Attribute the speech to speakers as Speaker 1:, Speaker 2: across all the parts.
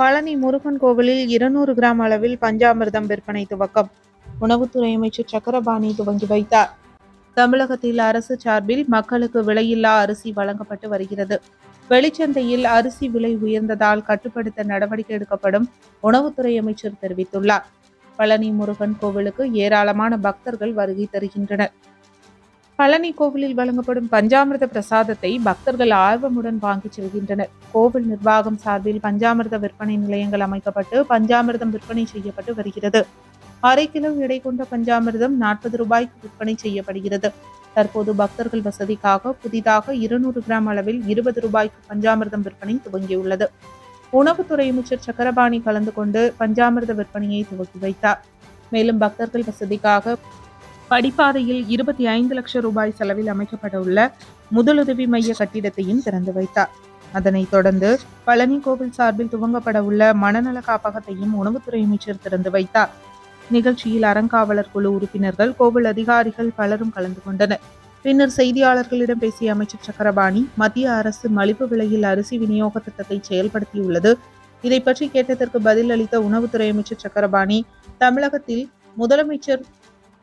Speaker 1: பழனி முருகன் கோவிலில் இருநூறு கிராம் அளவில் பஞ்சாமிர்தம் விற்பனை துவக்கம். உணவுத்துறை அமைச்சர் சக்கரபாணி துவங்கி வைத்தார். தமிழகத்தில் அரசு சார்பில் மக்களுக்கு விலையில்லா அரிசி வழங்கப்பட்டு வருகிறது. வெளிச்சந்தையில் அரிசி விலை உயர்ந்ததால் கட்டுப்படுத்த நடவடிக்கை எடுக்கப்படும் உணவுத்துறை அமைச்சர் தெரிவித்துள்ளார். பழனி முருகன் கோவிலுக்கு ஏராளமான பக்தர்கள் வருகை தருகின்றனர். பழனி கோவிலில் வழங்கப்படும் பஞ்சாமிர்த பிரசாதத்தை பக்தர்கள் ஆர்வமுடன் வாங்கிச் செல்கின்றனர். கோவில் நிர்வாகம் சார்பில் பஞ்சாமிர்த விற்பனை நிலையங்கள் அமைக்கப்பட்டு பஞ்சாமிர்தம் விற்பனை செய்யப்பட்டு வருகிறது. அரை கிலோ எடை கொண்ட பஞ்சாமிர்தம் நாற்பது ரூபாய்க்கு விற்பனை செய்யப்படுகிறது. தற்போது பக்தர்கள் வசதிக்காக புதிதாக இருநூறு கிராம் அளவில் இருபது ரூபாய்க்கு பஞ்சாமிர்தம் விற்பனை துவங்கியுள்ளது. உணவுத்துறை அமைச்சர் சக்கரபாணி கலந்து கொண்டு பஞ்சாமிர்த விற்பனையை துவக்கி வைத்தார். மேலும் பக்தர்கள் வசதிக்காக படிப்பாதையில் இருபத்தி ஐந்து லட்சம் ரூபாய் செலவில் அமைக்கப்படவுள்ள முதலுதவி மைய கட்டிடத்தையும் திறந்து வைத்தார். அதனைத் தொடர்ந்து பழனி கோவில் சார்பில் துவங்கப்பட உள்ள மனநல காப்பகத்தையும் உணவுத்துறை அமைச்சர் திறந்து வைத்தார். நிகழ்ச்சியில் அறங்காவலர் குழு உறுப்பினர்கள் கோவில் அதிகாரிகள் பலரும் கலந்து கொண்டனர். பின்னர் செய்தியாளர்களிடம் பேசிய அமைச்சர் சக்கரபாணி மத்திய அரசு மலிவு விலையில் அரிசி விநியோக திட்டத்தை செயல்படுத்தியுள்ளது. இதை பற்றி கேட்டதற்கு பதிலளித்த உணவுத்துறை அமைச்சர் சக்கரபாணி தமிழகத்தில் முதலமைச்சர்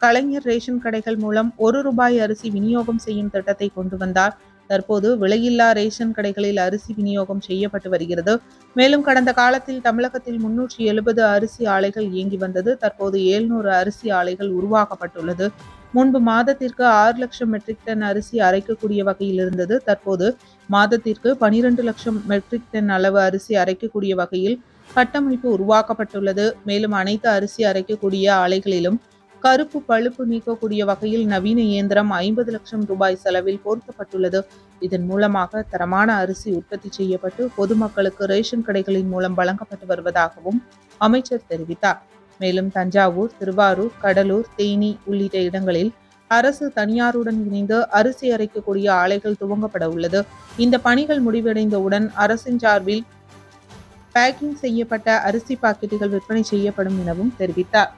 Speaker 1: கலைஞர் ரேஷன் கடைகள் மூலம் ஒரு ரூபாய் அரிசி விநியோகம் செய்யும் திட்டத்தை கொண்டு வந்தார். தற்போது விலையில்லா ரேஷன் கடைகளில் அரிசி விநியோகம் செய்யப்பட்டு வருகிறது. மேலும் கடந்த காலத்தில் தமிழகத்தில் முன்னூற்றி எழுபது அரிசி ஆலைகள் இயங்கி வந்தது. தற்போது ஏழ்நூறு அரிசி ஆலைகள் உருவாக்கப்பட்டுள்ளது. முன்பு மாதத்திற்கு ஆறு லட்சம் மெட்ரிக் டன் அரிசி அரைக்கக்கூடிய வகையில் இருந்தது. தற்போது மாதத்திற்கு பனிரெண்டு லட்சம் மெட்ரிக் டன் அளவு அரிசி அரைக்கக்கூடிய வகையில் கட்டமைப்பு உருவாக்கப்பட்டுள்ளது. மேலும் அனைத்து அரிசி அரைக்கக்கூடிய ஆலைகளிலும் கருப்பு பழுப்பு நீக்கக்கூடிய வகையில் நவீன இயந்திரம் ஐம்பது லட்சம் ரூபாய் செலவில் பொருத்தப்பட்டுள்ளது இதன் மூலமாக தரமான அரிசி உற்பத்தி செய்யப்பட்டு பொதுமக்களுக்கு ரேஷன் கடைகளின் மூலம் வழங்கப்பட்டு வருவதாகவும் அமைச்சர் தெரிவித்தார். மேலும் தஞ்சாவூர் திருவாரூர் கடலூர் தேனி உள்ளிட்ட இடங்களில் அரசு தனியாருடன் இணைந்து அரிசி அரைக்கக்கூடிய ஆலைகள் துவங்கப்பட உள்ளது. இந்த பணிகள் முடிவடைந்தவுடன் அரசின் சார்பில் பேக்கிங் செய்யப்பட்ட அரிசி பாக்கெட்டுகள் விற்பனை செய்யப்படும் எனவும் தெரிவித்தார்.